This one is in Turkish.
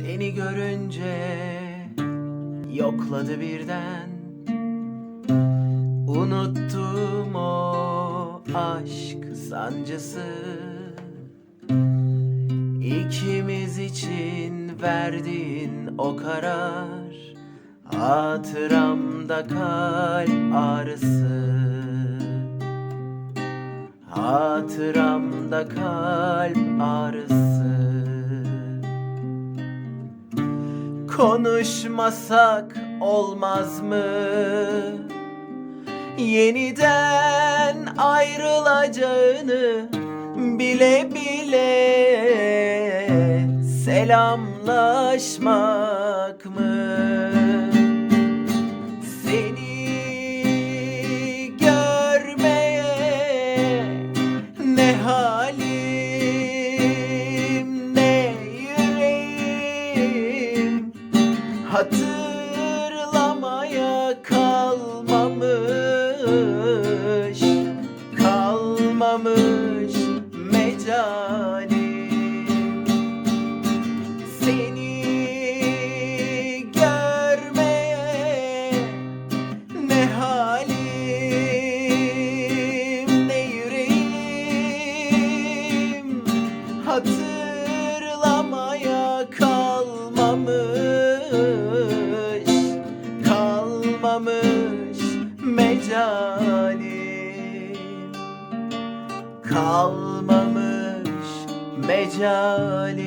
Seni görünce yokladı birden. Unuttum o aşk sancısı. İkimiz için verdiğin o karar. Hatıramda kalp ağrısı. Hatıramda kalp ağrısı Konuşmasak olmaz mı? Yeniden ayrılacağını bile bile selamlaşmak mı? Seni Hatırlamaya kalmamış Kalmamış mecalim Seni görmeye ne halim ne yüreğim? Hatırlamaya Kalmamış mecalim Kalmamış mecalim